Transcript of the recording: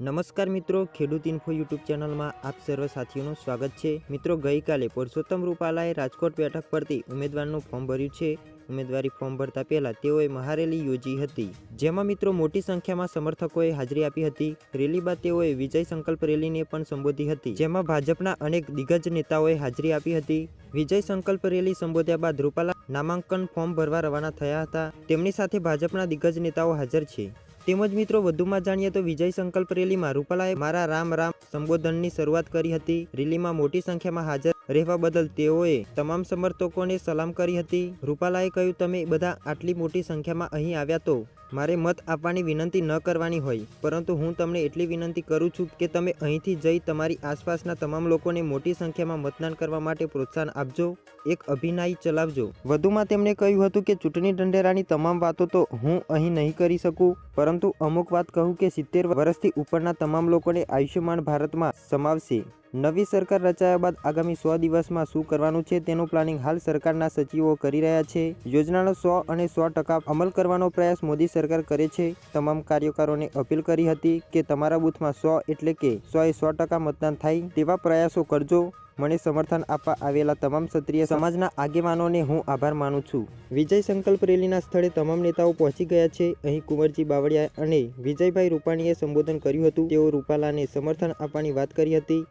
નમસ્કાર મિત્રો, ખેડૂત ઇન્ફો યુટ્યુબ ચેનલમાં આપ સર્વ સાથીઓનું સ્વાગત છે. મિત્રો, ગઈકાલે પુરુષોત્તમ રૂપાલાએ રાજકોટ બેઠક પરથી ઉમેદવારનું ફોર્મ ભર્યું છે. ઉમેદવારી ફોર્મ ભરતા પહેલા તેઓએ મહારેલી યોજી હતી. જેમાં મિત્રો, મોટી સંખ્યામાં સમર્થકોએ હાજરી આપી હતી. રેલી બાદ તેઓએ વિજય સંકલ્પ રેલીને પણ સંબોધી હતી. જેમાં ભાજપના અનેક દિગ્ગજ નેતાઓએ હાજરી આપી હતી. વિજય સંકલ્પ રેલી સંબોધ્યા બાદ રૂપાલા નામાંકન ફોર્મ ભરવા રવાના થયા હતા. તેમની સાથે ભાજપના દિગ્ગજ નેતાઓ હાજર છે. તેમજ મિત્રો, વધુમાં જાણીએ તો વિજય સંકલ્પ રેલીમાં રૂપાલાએ મારા રામ રામ સંબોધનની શરૂઆત કરી હતી. રેલીમાં મોટી સંખ્યામાં હાજર રહેવા બદલ તેઓએ તમામ સમર્થકોને સલામ કરી હતી. રૂપાલાએ કહ્યું, તમે બધા આટલી મોટી સંખ્યામાં અહીં આવ્યા તો મારે મત આપવાની વિનંતી ન કરવાની હોય. પરંતુ હું તમને એટલી વિનંતી કરું છું કે તમે અહીંથી જઈ તમારી આસપાસના તમામ લોકોને મોટી સંખ્યામાં મતદાન કરવા માટે પ્રોત્સાહન આપજો. એક અભિનય ચલાવજો. વધુમાં તેમણે કહ્યું હતું કે ચૂંટણી ઢંઢેરાની તમામ વાતો તો હું અહીં નહીં કરી શકું, પરંતુ અમુક વાત કહું કે સિત્તેર વર્ષથી ઉપરના તમામ લોકોને આયુષ્યમાન ભારતમાં સમાવશે. નવી સરકાર રચાયા બાદ આગામી સો દિવસમાં શું કરવાનું છે તેનું પ્લાનિંગ હાલ સરકારના સચિવો કરી રહ્યા છે. યોજનાનો સો અને સો ટકા અમલ કરવાનો પ્રયાસ મોદી સરકાર કરે છે. તમામ કાર્યકરોને અપીલ કરી હતી કે તમારા બૂથમાં સો એટલે કે સો એ સો ટકા મતદાન થાય તેવા પ્રયાસો કરજો. મને સમર્થન આપવા આવેલા તમામ ક્ષત્રિય સમાજના આગેવાનોને હું આભાર માનું છું. વિજય સંકલ્પ રેલીના સ્થળે તમામ નેતાઓ પહોંચી ગયા છે. અહીં કુંવરજી બાવળિયા અને વિજયભાઈ રૂપાણીએ સંબોધન કર્યું હતું. તેઓ રૂપાલાને સમર્થન આપવાની વાત કરી હતી.